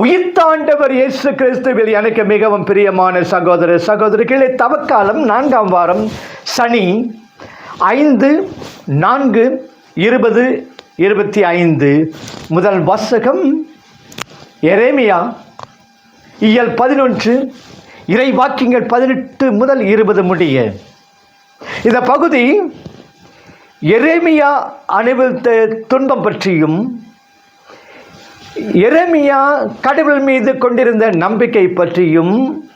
உயிர்த்தாண்டவர் இயேசு கிறிஸ்துவில் எனக்கு மிகவும் பிரியமான சகோதர சகோதரிகளே தவக்காலம் நான்காம் வாரம் சனி ஐந்து நான்கு இருபது இருபத்தி ஐந்து. முதல் வாசகம் எரேமியா இயல் பதினொன்று இறை வாக்கியங்கள் பதினெட்டு முதல் இருபது முடிய. இந்த பகுதி எரேமியா அனுபவித்த துன்பம் பற்றியும் எரேமியா கடவுள் மீது கொண்டிருந்த நம்பிக்கை பற்றியும்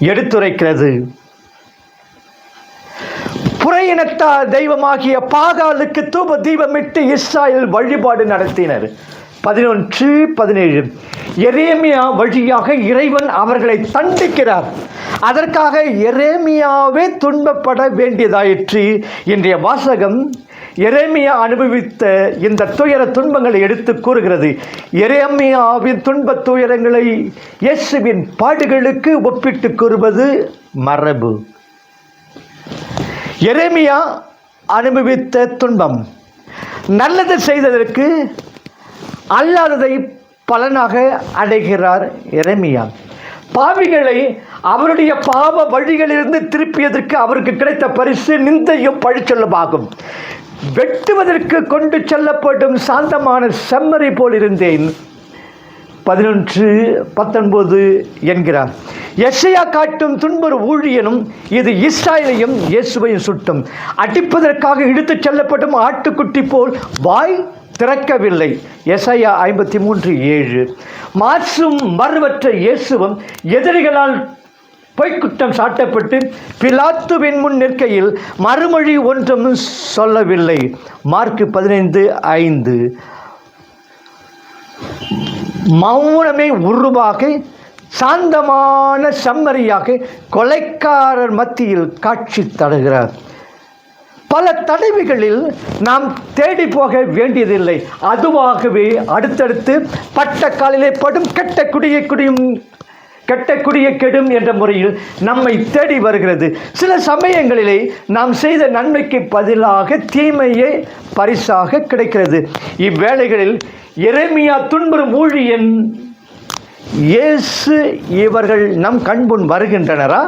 எடுத்துரைக்கிறது. புறையினத்தா தெய்வமாகிய பாகாலுக்கு தூப தீபமிட்டு இஸ்ராயல் வழிபாடு நடத்தினர். பதினொன்று பதினேழு. எரேமியா வழியாக இறைவன் அவர்களை தண்டிக்கிறார். அதற்காக எரேமியாவே துன்பப்பட வேண்டியதாயிற்று. இன்றைய வாசகம் எரேமியா அனுபவித்த இந்த துயர துன்பங்களை எடுத்து கூறுகிறது. எரேமியாவின் துன்ப துயரங்களை இயேசுவின் பாடுகளுக்கு ஒப்பிட்டு கூறுவது மரபு. எரேமியா அனுபவித்த துன்பம். நல்லது செய்ததற்கு அல்லாததை பலனாக அடைகிறார் எரேமியா. பாவிகளை அவருடைய பாவ வழிகளிலிருந்து திருப்பியதற்கு அவருக்கு கிடைத்த பரிசு நிந்தையும் பழிச்சொல்லுமாகும். வெட்டுவதற்கு கொண்டு செல்லப்படும் சாந்தமான செம்மறி போல் இருந்தேன். பதினொன்று பத்தொன்பது என்கிறார். எஸ்ஐயா காட்டும் துன்புறு ஊழியனும் இது இஸ்ராயலையும் இயேசுவையும் சுட்டும். அடிப்பதற்காக இழுத்துச் செல்லப்படும் ஆட்டுக்குட்டி போல் வாய் திறக்கவில்லை. எஸ்ஐயா ஐம்பத்தி மூன்று ஏழு. மாற்றும் மறுவற்ற இயேசுவும் எதிரிகளால் பொய்க்குற்றம் சாட்டப்பட்டு பிலாத்துவின் முன் நிற்கையில் மறுமொழி ஒன்றும் சொல்லவில்லை. மார்க் பதினைந்து ஐந்து. மௌனமே உருவாக சாந்தமான செம்மறியாக கொலைக்காரர் மத்தியில் காட்சி தருகிறார். பல தடவைகளில் நாம் தேடி போக வேண்டியதில்லை. அதுவாகவே அடுத்தடுத்து பட்ட காலிலே படும் கெட்ட குடியை குடியும் கெட்ட குடியை கெடும் என்ற முறையில் நம்மை தேடி வருகிறது. சில சமயங்களிலே நாம் செய்த நன்மைக்கு பதிலாக தீமையே பரிசாக கிடைக்கிறது. இவ்வேளைகளில் எரேமியா துன்புறும் ஊழியன் இயேசு இவர்கள் நம் கண்முன் வருகின்றனரா?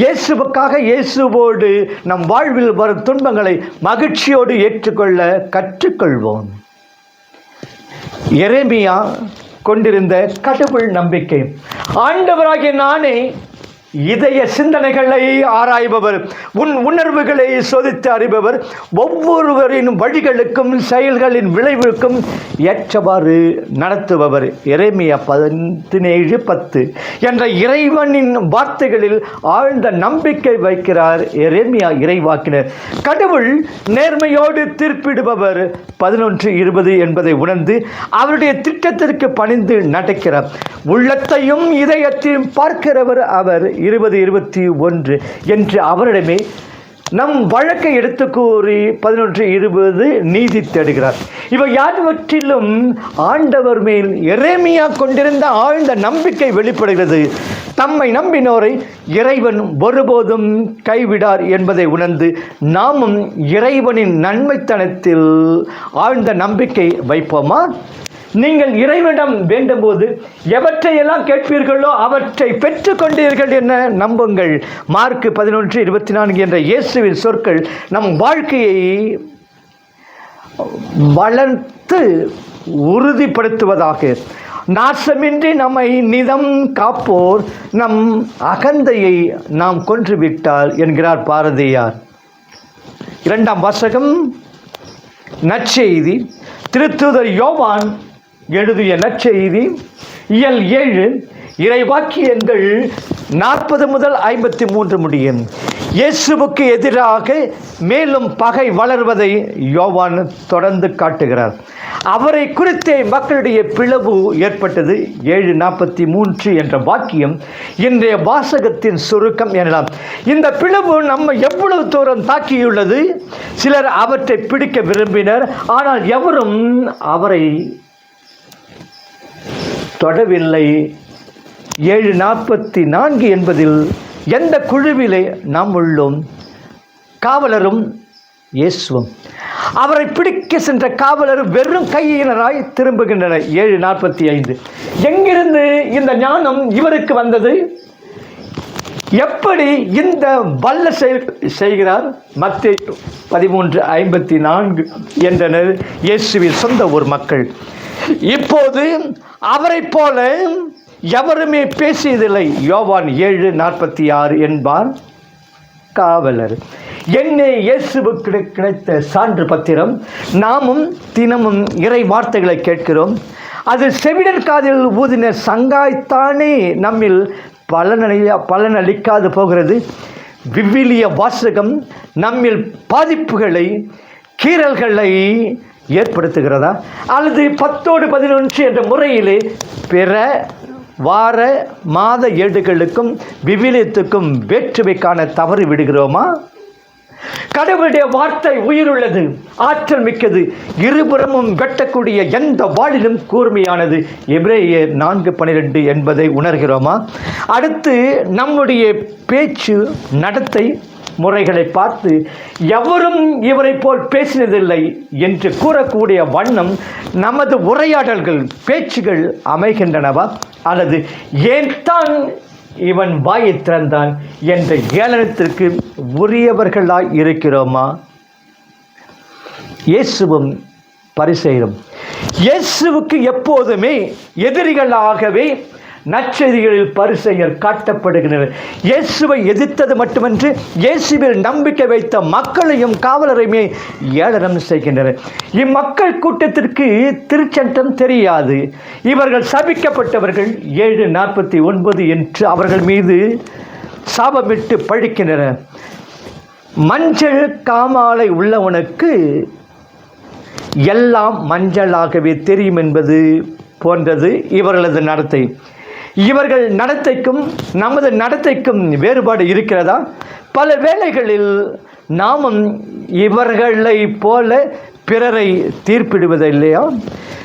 இயேசுவுக்காக இயேசுவோடு நம் வாழ்வில் வரும் துன்பங்களை மகிழ்ச்சியோடு ஏற்றுக்கொள்ள கற்றுக்கொள்வோம். எரேமியா கொண்டிருந்த கடவுள் நம்பிக்கை. ஆண்டவராகிய நானே இதய சிந்தனைகளை ஆராய்பவர் உன் உணர்வுகளை சோதித்து அறிபவர் ஒவ்வொருவரின் வழிகளுக்கும் செயல்களின் விளைவுக்கும் ஏற்றவாறு நடத்துபவர். இறைமைய பதினேழு பத்து. என்ற இறைவனின் வார்த்தைகளில் ஆழ்ந்த நம்பிக்கை வைக்கிறார் எரேமியா இறைவாக்கினர். கடவுள் நேர்மையோடு தீர்ப்பிடுபவர். பதினொன்று இருபது என்பதை உணர்ந்து அவருடைய திட்டத்திற்கு பணிந்து நடக்கிறார். உள்ளத்தையும் இதயத்தையும் பார்க்கிறவர் அவர் இருபது இருபத்தி ஒன்று என்று அவரிடமே நம் வழக்கை எடுத்து கூறி பதினொன்று இருபது நீதி தேடுகிறார். இவை யாவற்றிலும் ஆண்டவர் மேல் எரேமியா கொண்டிருந்த ஆழ்ந்த நம்பிக்கை வெளிப்படுகிறது. தம்மை நம்பினோரை இறைவன் ஒருபோதும் கைவிடார் என்பதை உணர்ந்து நாமும் இறைவனின் நன்மைத்தனத்தில் ஆழ்ந்த நம்பிக்கை வைப்போமா? நீங்கள் இறைவனிடம் வேண்டும்போது எவற்றையெல்லாம் கேட்பீர்களோ அவற்றை பெற்றுக்கொண்டீர்கள் என நம்புங்கள். மார்க் பதினொன்று இருபத்தி நான்கு என்ற இயேசுவின் சொற்கள் நம் வாழ்க்கையை வளர்த்து உறுதிப்படுத்துவதாக. நாசமின்றி நம்மை நிதம் காப்போர் நம் அகந்தையை நாம் கொன்றுவிட்டால் என்கிறார் பாரதியார். இரண்டாம் வாசகம் நற்செய்தி திருத்துதர் யோவான் எழுதிய நற்செய்தி இயல் ஏழு இறைவாக்கியங்கள் நாற்பது முதல் ஐம்பத்தி மூன்று முடியும். இயேசுவுக்கு எதிராக மேலும் பகை வளர்வதை யோவான் தொடர்ந்து காட்டுகிறார். அவரை குறித்தே மக்களுடைய பிளவு ஏற்பட்டது. ஏழு நாற்பத்தி மூன்று என்ற வாக்கியம் இன்றைய வாசகத்தின் சுருக்கம் எனலாம். இந்த பிளவு நம்ம எவ்வளவு தூரம் தாக்கியுள்ளது? சிலர் அவற்றை பிடிக்க விரும்பினர். ஆனால் எவரும் அவரை தொடவில்லை. ஏழு நாற்பத்தி நான்கு என்பதில் எந்த குழுவிலே நாம் உள்ளோம்? காவலரும் இயேசுவும். அவரை பிடிக்க சென்ற காவலர் வெறும் கையினராய் திரும்புகின்றனர். ஏழு நாற்பத்தி ஐந்து. எங்கிருந்து இந்த ஞானம் இவருக்கு வந்தது? எப்படி இந்த வல்ல செயல் செய்கிறார்? மத்திய பதிமூன்று ஐம்பத்தி நான்கு என்றனர் இயேசுவின் சொந்த ஊர் மக்கள். இப்போது அவரைப் போல எவருமே பேசியதில்லை. யோவான் ஏழு நாற்பத்தி ஆறு என்பார். காவலர். என்னை இயேசுவுக்கு கிடை- கிடைத்த சான்று பத்திரம். நாமும் தினமும் இறை வார்த்தைகளை கேட்கிறோம். அது செவிடர் காதில் ஊதின சங்காய்த்தானே நம்மில் பலனடைய பலனளிக்காது போகிறது. விவிலிய வாசகம் நம்மில் பாதிப்புகளை கீறல்களை ஏற்படுத்துகிறதா? அல்லது பத்தோடு பதினொன்று என்ற முறையிலே பிற வார மாத ஏடுகளுக்கும் விவிலியத்துக்கும் வேற்றுமை காண தவறு விடுகிறோமா? கடவுளுடைய வார்த்தை உயிருள்ளது ஆற்றல் மிக்கது இருபுறமும் வெட்டக்கூடிய எந்த வாழிலும் கூர்மையானது. எபிரேய நான்கு பன்னிரெண்டு என்பதை உணர்கிறோமா? அடுத்து நம்முடைய பேச்சு நடத்தை முறைகளை பார்த்து எவரும் இவரை போல் பேசினதில்லை என்று கூறக்கூடிய வண்ணம் நமது உரையாடல்கள் பேச்சுகள் அமைகின்றனவா? அல்லது ஏன் தான் இவன் வாயை திறந்தான் என்ற ஏளனத்திற்கு உரியவர்களாய் இருக்கிறோமா? இயேசுவும் பரிசெயரும் இயேசுவுக்கு எப்போதுமே எதிரிகளாகவே நற்செய்திகளில் பரிசெயர் காட்டப்படுகின்றனர் இயேசுவை எதிர்த்தது மட்டுமன்று இயேசுவில் நம்பிக்கை வைத்த மக்களையும் காவலரையுமே ஏளனம் செய்கின்றனர் இம்மக்கள் கூட்டத்திற்கு திருச்சட்டம் தெரியாது. இவர்கள் சபிக்கப்பட்டவர்கள் ஏழு நாற்பத்தி ஒன்பது என்று அவர்கள் மீது சாபமிட்டு பழிக்கின்றனர் மஞ்சள் காமாலை உள்ளவனுக்கு எல்லாம் மஞ்சளாகவே தெரியும் என்பது போன்றது இவர்களது நடத்தை. இவர்கள் நடத்தைக்கும் நமது நடத்தைக்கும் வேறுபாடு இருக்கிறதா? பல வேளைகளில் நாமும் இவர்களை போல பிறரை தீர்ப்பிடுவதில்லையா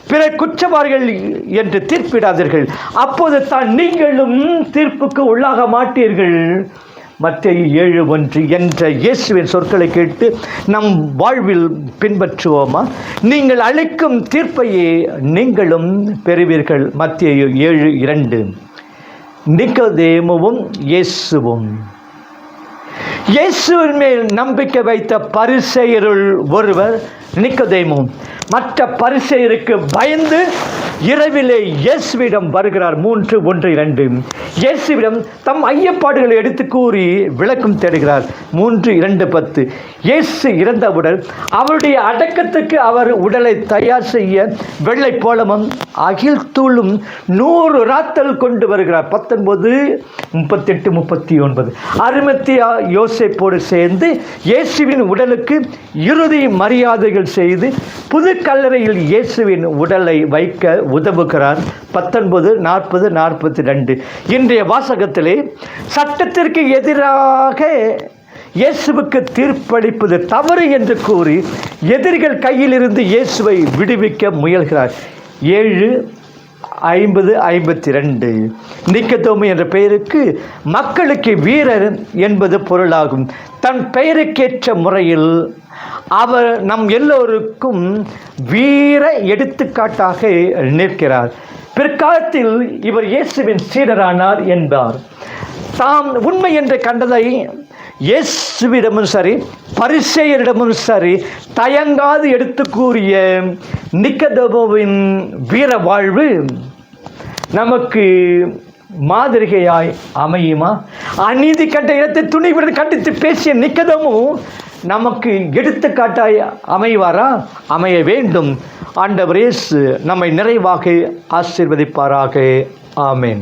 பிறர் குற்றவாளிகள் என்று தீர்ப்பிடாதீர்கள். அப்போது தான் நீங்களும் தீர்ப்புக்கு உள்ளாக மாட்டீர்கள். மத்திய ஏழு ஒன்று என்ற இயேசுவின் சொற்களை கேட்டு நம் வாழ்வில் பின்பற்றுவோமா? நீங்கள் அளிக்கும் தீர்ப்பையே நீங்களும் பெறுவீர்கள். மத்திய ஏழு இரண்டு. நிக்கதேமுவும் இயேசுவும். இயேசுவின் மேல் நம்பிக்கை வைத்த பரிசெயருள் ஒருவர் நிக்கதேமும் மற்ற பரிசெயருக்கு பயந்து இரவிலே இயேசுவிடம் வருகிறார். மூன்று ஒன்று இரண்டு. இயேசுவிடம் தம் ஐயப்பாடுகளை எடுத்து கூறி விளக்கம் தேடுகிறார். மூன்று இரண்டு பத்து. இயேசு இறந்தவுடன் அவருடைய அடக்கத்துக்கு அவர் உடலை தயார் செய்ய வெள்ளை போலமும் அகில் தூளும் நூறு ராத்தல் கொண்டு வருகிறார். பத்தொன்பது முப்பத்தெட்டு முப்பத்தி ஒன்பது அருமத்தியா யோசேப்போடு சேர்ந்து இயேசுவின் உடலுக்கு இறுதி மரியாதைகள் செய்து புது கல்லறையில் இயேசுவின் உடலை வைக்க உதவுகிறார். பத்தொன்பது நாற்பது நாற்பத்தி ரெண்டு. இன்றைய வாசகத்திலே சட்டத்திற்கு எதிராக இயேசுவுக்கு தீர்ப்பளிப்பது தவறு என்று கூறி எதிரிகள் கையிலிருந்து இயேசுவை விடுவிக்க முயல்கிறார். ஏழு ஐம்பது ஐம்பத்தி ரெண்டு. நிக்கத்தோமு என்ற பெயருக்கு மக்களுக்கு வீரர் என்பது பொருளாகும். தன் பெயருக்கேற்ற முறையில் அவர் நம் எல்லோருக்கும் வீர எடுத்துக்காட்டாக நிற்கிறார். பிற்காலத்தில் இவர் இயேசுவின் சீடரானார் என்பார். தாம் உண்மை என்று கண்டதை இயேசுவிடமும் சரி பரிசெயரிடமும் சரி தயங்காது எடுத்து கூறிய நிக்கதபோவின் வீர வாழ்வு நமக்கு மாதிரிகையாய் அமையுமா? அநீதி கண்ட இடத்தை துணிவுடன் கண்டித்து பேசிய நிக்கதமும் நமக்கு எடுத்துக்காட்டாய் அமைவாரா? அமைய வேண்டும். ஆண்டவர் இயேசு நம்மை நிறைவாக ஆசீர்வதிப்பாராக. ஆமேன்.